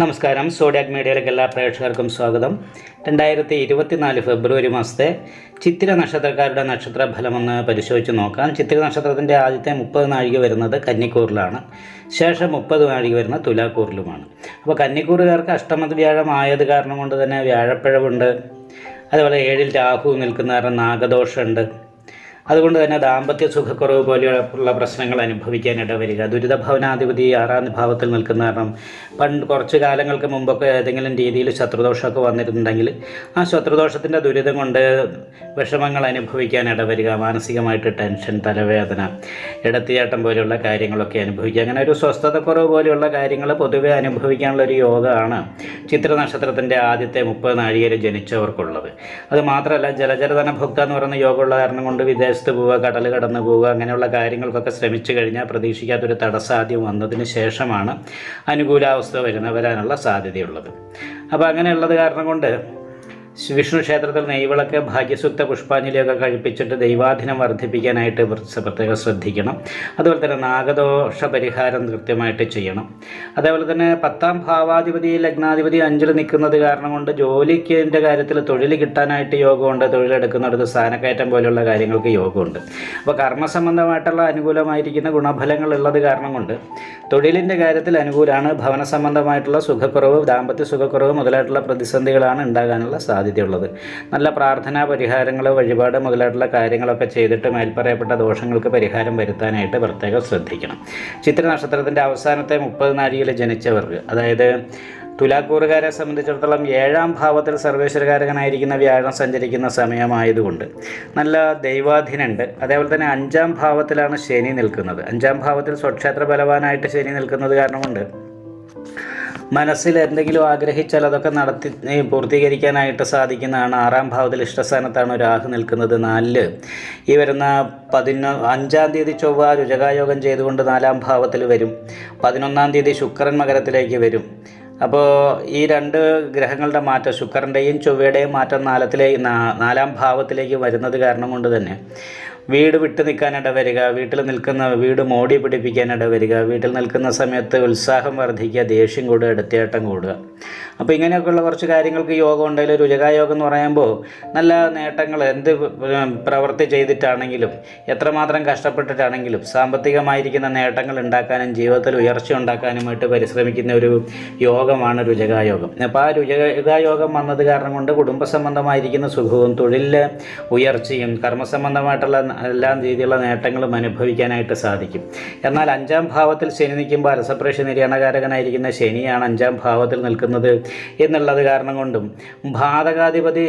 നമസ്കാരം. സോഡിയാക് മീഡിയയിലേക്ക് എല്ലാ പ്രേക്ഷകർക്കും സ്വാഗതം. രണ്ടായിരത്തി ഇരുപത്തിനാല് ഫെബ്രുവരി മാസത്തെ ചിത്തിര നക്ഷത്രക്കാരുടെ നക്ഷത്ര ഫലമെന്ന് പരിശോധിച്ച് നോക്കാം. ചിത്തിര നക്ഷത്രത്തിന്റെ ആദ്യത്തെ മുപ്പത് നാഴിക വരുന്നത് കന്നിക്കൂറിലാണ്. ശേഷം മുപ്പത് നാഴിക വരുന്ന തുലാക്കൂറിലുമാണ്. അപ്പോൾ കന്നിക്കൂറുകാർക്ക് അഷ്ടമത് വ്യാഴം ആയത് കാരണം കൊണ്ട് തന്നെ വ്യാഴപ്പിഴവുണ്ട്. അതുപോലെ ഏഴിൽ രാഹു നിൽക്കുന്ന കാരണം നാഗദോഷമുണ്ട്. അതുകൊണ്ട് തന്നെ ദാമ്പത്യ സുഖക്കുറവ് പോലെയുള്ള പ്രശ്നങ്ങൾ അനുഭവിക്കാനിട വരിക ദുരിതഭവനാധിപതി ആറാം ഭാവത്തിൽ നിൽക്കുന്ന കാരണം പണ്ട് കുറച്ച് കാലങ്ങൾക്ക് മുമ്പൊക്കെ ഏതെങ്കിലും രീതിയിൽ ശത്രുദോഷമൊക്കെ വന്നിട്ടുണ്ടെങ്കിൽ ആ ശത്രുദോഷത്തിന്റെ ദുരിതം കൊണ്ട് വിഷമങ്ങൾ അനുഭവിക്കാനിട വരിക മാനസികമായിട്ട് ടെൻഷൻ തലവേദന ഇടത്തിയാട്ടം പോലെയുള്ള കാര്യങ്ങളൊക്കെ അനുഭവിക്കുക. അങ്ങനെ ഒരു സ്വസ്ഥതക്കുറവ് പോലെയുള്ള കാര്യങ്ങൾ പൊതുവെ അനുഭവിക്കാനുള്ള ഒരു യോഗമാണ് ചിത്ര നക്ഷത്രത്തിന്റെ ആദ്യത്തെ മുപ്പത് നാഴികയിൽ ജനിച്ചവർക്കുള്ളത്. അത് മാത്രമല്ല ജലചരധന ഭുക്ത എന്ന് പറയുന്ന യോഗമുള്ള കാരണം കൊണ്ട് വിദേശത്ത് പോവുക കടൽ കടന്നു പോവുക അങ്ങനെയുള്ള കാര്യങ്ങൾക്കൊക്കെ ശ്രമിച്ചു കഴിഞ്ഞാൽ പ്രതീക്ഷിക്കാത്തൊരു തടസ്സാദ്യം വന്നതിന് ശേഷമാണ് അനുകൂലാവസ്ഥ വരുന്ന വരാനുള്ള സാധ്യതയുള്ളത്. അപ്പോൾ അങ്ങനെയുള്ളത് കാരണം കൊണ്ട് വിഷ്ണു ക്ഷേത്രത്തിൽ നെയ്വിളക്ക് ഭാഗ്യസൂക്ത പുഷ്പാഞ്ജലിയൊക്കെ കഴിപ്പിച്ചിട്ട് ദൈവാധീനം വർദ്ധിപ്പിക്കാനായിട്ട് പ്രത്യേക- ശ്രദ്ധിക്കണം. അതുപോലെ തന്നെ നാഗദോഷ പരിഹാരം കൃത്യമായിട്ട് ചെയ്യണം. അതേപോലെ തന്നെ പത്താം ഭാവാധിപതി ലഗ്നാധിപതി അഞ്ചിൽ നിൽക്കുന്നത് കാരണം കൊണ്ട് ജോലിക്കിന്റെ കാര്യത്തിൽ തൊഴിൽ കിട്ടാനായിട്ട് യോഗമുണ്ട്. തൊഴിലെടുക്കുന്നിടത്ത് സ്ഥാനക്കയറ്റം പോലെയുള്ള കാര്യങ്ങൾക്ക് യോഗമുണ്ട്. അപ്പോൾ കർമ്മസംബന്ധമായിട്ടുള്ള അനുകൂലമായിരിക്കുന്ന ഗുണഫലങ്ങൾ ഉള്ളത് കാരണം കൊണ്ട് തൊഴിലിന്റെ കാര്യത്തിൽ അനുകൂലമാണ് ഭവന സംബന്ധമായിട്ടുള്ള സുഖക്കുറവ് ദാമ്പത്യ സുഖക്കുറവ് മുതലായിട്ടുള്ള പ്രതിസന്ധികളാണ് ഉണ്ടാകാനുള്ള സാധ്യതയുള്ളത്. നല്ല പ്രാർത്ഥനാ പരിഹാരങ്ങൾ വഴിപാട് മുതലായിട്ടുള്ള കാര്യങ്ങളൊക്കെ ചെയ്തിട്ട് മേൽപ്പറയപ്പെട്ട ദോഷങ്ങൾക്ക് പരിഹാരം വരുത്താനായിട്ട് പ്രത്യേകം ശ്രദ്ധിക്കണം. ചിത്ര നക്ഷത്രത്തിന്റെ അവസാനത്തെ മുപ്പത് നാഴികയിൽ ജനിച്ചവർക്ക് അതായത് തുലാക്കൂറുകാരെ സംബന്ധിച്ചിടത്തോളം ഏഴാം ഭാവത്തിൽ സർവേശ്വരകാരകനായിരിക്കുന്ന വ്യാഴം സഞ്ചരിക്കുന്ന സമയമായതുകൊണ്ട് നല്ല ദൈവാധീനുണ്ട് അതേപോലെ തന്നെ അഞ്ചാം ഭാവത്തിലാണ് ശനി നിൽക്കുന്നത്. അഞ്ചാം ഭാവത്തിൽ സ്വക്ഷേത്ര ബലവാനായിട്ട് ശനി നിൽക്കുന്നത് കാരണം കൊണ്ട് മനസ്സിൽ എന്തെങ്കിലും ആഗ്രഹിച്ചാൽ അതൊക്കെ നടത്തി പൂർത്തീകരിക്കാനായിട്ട് സാധിക്കുന്നതാണ്. ആറാം ഭാവത്തിൽ ഇഷ്ടസ്ഥാനത്താണ് രാഹു നിൽക്കുന്നത് നാലിൽ. ഈ വരുന്ന പതിനൊ അഞ്ചാം തീയതി ചൊവ്വ രുചകായോഗം ചെയ്തുകൊണ്ട് നാലാം ഭാവത്തിൽ വരും. പതിനൊന്നാം തീയതി ശുക്രൻ മകരത്തിലേക്ക് വരും. അപ്പോൾ ഈ രണ്ട് ഗ്രഹങ്ങളുടെ മാറ്റം ശുക്രന്റെയും ചൊവ്വയുടെയും മാറ്റം നാലത്തിലേക്ക് നാലാം ഭാവത്തിലേക്ക് വരുന്നത് കാരണം കൊണ്ട് തന്നെ. വീട് വിട്ടു നിൽക്കാനിട വരിക വീട്ടിൽ നിൽക്കുന്ന വീട് മോടി പിടിപ്പിക്കാനിട വരിക വീട്ടിൽ നിൽക്കുന്ന സമയത്ത് ഉത്സാഹം വർദ്ധിക്കുക ദേഷ്യം കൂടുക എടുത്തേട്ടം കൂടുക. അപ്പോൾ ഇങ്ങനെയൊക്കെയുള്ള കുറച്ച് കാര്യങ്ങൾക്ക് യോഗം ഉണ്ടെങ്കിൽ രുചകായോഗം എന്ന് പറയുമ്പോൾ നല്ല നേട്ടങ്ങൾ എന്ത് പ്രവൃത്തി ചെയ്തിട്ടാണെങ്കിലും എത്രമാത്രം കഷ്ടപ്പെട്ടിട്ടാണെങ്കിലും സാമ്പത്തികമായിരിക്കുന്ന നേട്ടങ്ങൾ ഉണ്ടാക്കാനും ജീവിതത്തിൽ ഉയർച്ച ഉണ്ടാക്കാനുമായിട്ട് പരിശ്രമിക്കുന്ന ഒരു യോഗമാണ് രുചകായോഗം അപ്പോൾ ആ രുചകായോഗം വന്നത് കാരണം കൊണ്ട് കുടുംബ സംബന്ധമായിരിക്കുന്ന സുഖവും തൊഴിലിലെ ഉയർച്ചയും കർമ്മസംബന്ധമായിട്ടുള്ള എല്ലാ രീതിയിലുള്ള നേട്ടങ്ങളും അനുഭവിക്കാനായിട്ട് സാധിക്കും. എന്നാൽ അഞ്ചാം ഭാവത്തിൽ ശനി നിൽക്കുമ്പോൾ അരസപ്രേഷ നിര്യാണകാരകനായിരിക്കുന്ന ശനിയാണ് അഞ്ചാം ഭാവത്തിൽ നിൽക്കുന്നത് എന്നുള്ളത് കാരണം കൊണ്ടും ഭാതകാധിപതി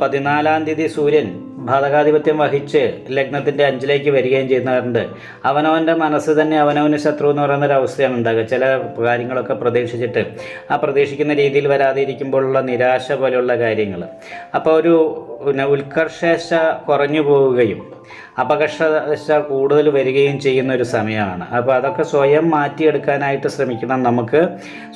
പതിനാലാം തീയതി സൂര്യൻ ഭാതകാധിപത്യം വഹിച്ച് ലഗ്നത്തിന്റെ അഞ്ചിലേക്ക് വരികയും ചെയ്യുന്നവരുണ്ട്. അവനവന്റെ മനസ്സ് തന്നെ അവനവന് ശത്രു എന്ന് പറയുന്ന ഒരു അവസ്ഥയാണ് ഉണ്ടാകുക. ചില കാര്യങ്ങളൊക്കെ പ്രതീക്ഷിച്ചിട്ട് ആ പ്രതീക്ഷിക്കുന്ന രീതിയിൽ വരാതെ ഇരിക്കുമ്പോഴുള്ള നിരാശ പോലെയുള്ള കാര്യങ്ങൾ. അപ്പോൾ ഒരു പിന്നെ ഉത്കർഷേശ കുറഞ്ഞു പോവുകയും അപകർഷദശ കൂടുതൽ വരികയും ചെയ്യുന്ന ഒരു സമയമാണ്. അപ്പോൾ അതൊക്കെ സ്വയം മാറ്റിയെടുക്കാനായിട്ട് ശ്രമിക്കണം. നമുക്ക്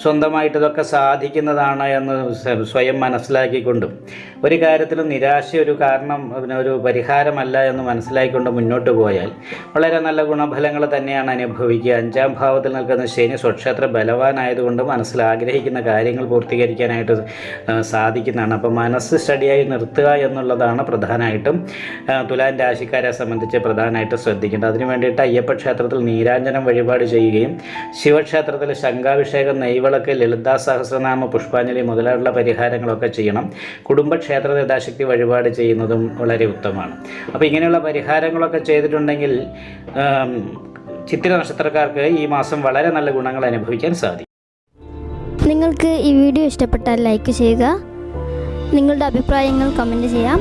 സ്വന്തമായിട്ട് ഇതൊക്കെ സാധിക്കുന്നതാണ് എന്ന് സ്വ- സ്വയം മനസ്സിലാക്കിക്കൊണ്ടും. ഒരു കാര്യത്തിലും നിരാശ ഒരു കാരണം ഒരു പരിഹാരമല്ല എന്ന് മനസ്സിലാക്കിക്കൊണ്ട് മുന്നോട്ട് പോയാൽ വളരെ നല്ല ഗുണഫലങ്ങൾ തന്നെയാണ് അനുഭവിക്കുക. അഞ്ചാം ഭാവത്തിൽ നിൽക്കുന്ന ശനി സ്വക്ഷേത്ര ബലവാനായതുകൊണ്ട് മനസ്സിൽ ആഗ്രഹിക്കുന്ന കാര്യങ്ങൾ പൂർത്തീകരിക്കാനായിട്ട് സാധിക്കുന്നതാണ്. അപ്പോൾ മനസ്സ് സ്റ്റഡിയായി നിർത്തുക എന്നുള്ളതാണ് പ്രധാനമായിട്ടും തുലാൻ തുലാൻ രാശിക്കാരെ സംബന്ധിച്ച് പ്രധാനമായിട്ട് ശ്രദ്ധിക്കേണ്ടത്. അതിനു വേണ്ടിയിട്ട് അയ്യപ്പ ക്ഷേത്രത്തിൽ നീരാഞ്ജനം വഴിപാട് ചെയ്യുകയും ശിവക്ഷേത്രത്തിൽ ശംഖാഭിഷേകം നെയ്വിളക്ക് ലളിതാ സഹസ്രനാമ പുഷ്പാഞ്ജലി മുതലായുള്ള പരിഹാരങ്ങളൊക്കെ ചെയ്യണം. കുടുംബക്ഷേത്ര യഥാശക്തി വഴിപാട് ചെയ്യുന്നതും വളരെ ഉത്തമമാണ്. അപ്പോൾ ഇങ്ങനെയുള്ള പരിഹാരങ്ങളൊക്കെ ചെയ്തിട്ടുണ്ടെങ്കിൽ ചിത്തിര നക്ഷത്രക്കാർക്ക് ഈ മാസം വളരെ നല്ല ഗുണങ്ങൾ അനുഭവിക്കാൻ സാധിക്കും. നിങ്ങൾക്ക് ഈ വീഡിയോ ഇഷ്ടപ്പെട്ടാൽ ലൈക്ക് ചെയ്യുക. നിങ്ങളുടെ അഭിപ്രായങ്ങൾ കമന്റ് ചെയ്യാം.